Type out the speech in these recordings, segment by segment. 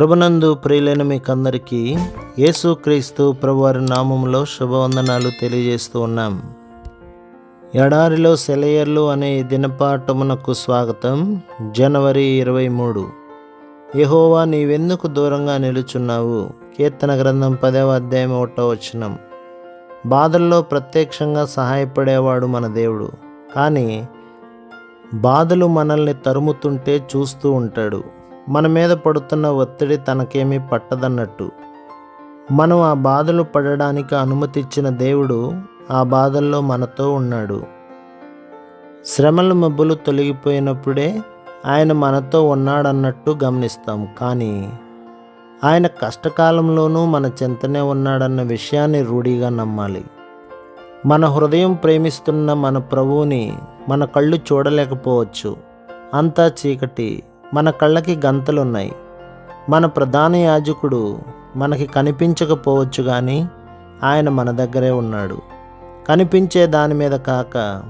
ప్రభునందు ప్రియులైన మీకందరికీ యేసుక్రీస్తు ప్రభువారి నామములో శుభవందనాలు తెలియజేస్తూ ఉన్నాం. ఎడారిలో సెలయర్లు అనే దినపాఠమునకు స్వాగతం. జనవరి ఇరవై మూడు. యహోవా నీవెందుకు దూరంగా నిలుచున్నావు? కీర్తన గ్రంథం పదవ అధ్యాయం ఒకటో వచనం. బాధల్లో ప్రత్యక్షంగా సహాయపడేవాడు మన దేవుడు. కానీ బాధలు మనల్ని తరుముతుంటే చూస్తూ ఉంటాడు. మన మీద పడుతున్న ఒత్తిడి తనకేమీ పట్టదన్నట్టు. మనం ఆ బాధలు పడడానికి అనుమతిచ్చిన దేవుడు ఆ బాధల్లో మనతో ఉన్నాడు. శ్రమల మబ్బులు తొలగిపోయినప్పుడే ఆయన మనతో ఉన్నాడన్నట్టు గమనిస్తాం. కానీ ఆయన కష్టకాలంలోనూ మన చెంతనే ఉన్నాడన్న విషయాన్ని రూఢిగా నమ్మాలి. మన హృదయం ప్రేమిస్తున్న మన ప్రభువుని మన కళ్ళు చూడలేకపోవచ్చు. అంతా చీకటి. మన కళ్ళకి గంతలున్నాయి. మన ప్రధాన యాజకుడు మనకి కనిపించకపోవచ్చు కానీ ఆయన మన దగ్గరే ఉన్నాడు. కనిపించే దాని మీద కాక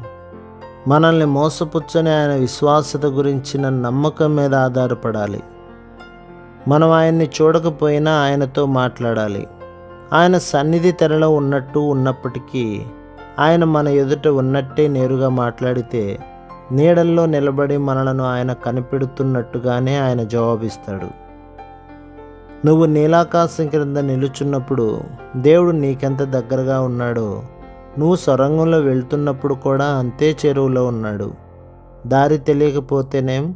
మనల్ని మోసపుచ్చని ఆయన విశ్వాసత గురించిన నమ్మకం మీద ఆధారపడాలి. మనం ఆయన్ని చూడకపోయినా ఆయనతో మాట్లాడాలి. ఆయన సన్నిధి తెరలో ఉన్నట్టు ఉన్నప్పటికీ ఆయన మన ఎదుట ఉన్నట్టే నేరుగా మాట్లాడితే నీడల్లో నిలబడి మనలను ఆయన కనిపెడుతున్నట్టుగానే ఆయన జవాబిస్తాడు. నువ్వు నీలాకాశం క్రింద నిలుచున్నప్పుడు దేవుడు నీకెంత దగ్గరగా ఉన్నాడో నువ్వు సొరంగంలో వెళ్తున్నప్పుడు కూడా అంతే చెరువులో ఉన్నాడు. దారి తెలియకపోతేనేం?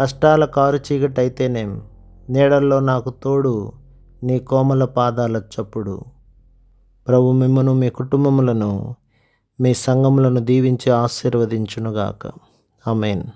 కష్టాల కారు చీకటైతేనేం? నీడల్లో నాకు తోడు నీ కోమల పాదాల చప్పుడు. ప్రభు మిమ్మను మీ కుటుంబములను మీ సంఘములను దీవించి ఆశీర్వదించునుగాక. Amen.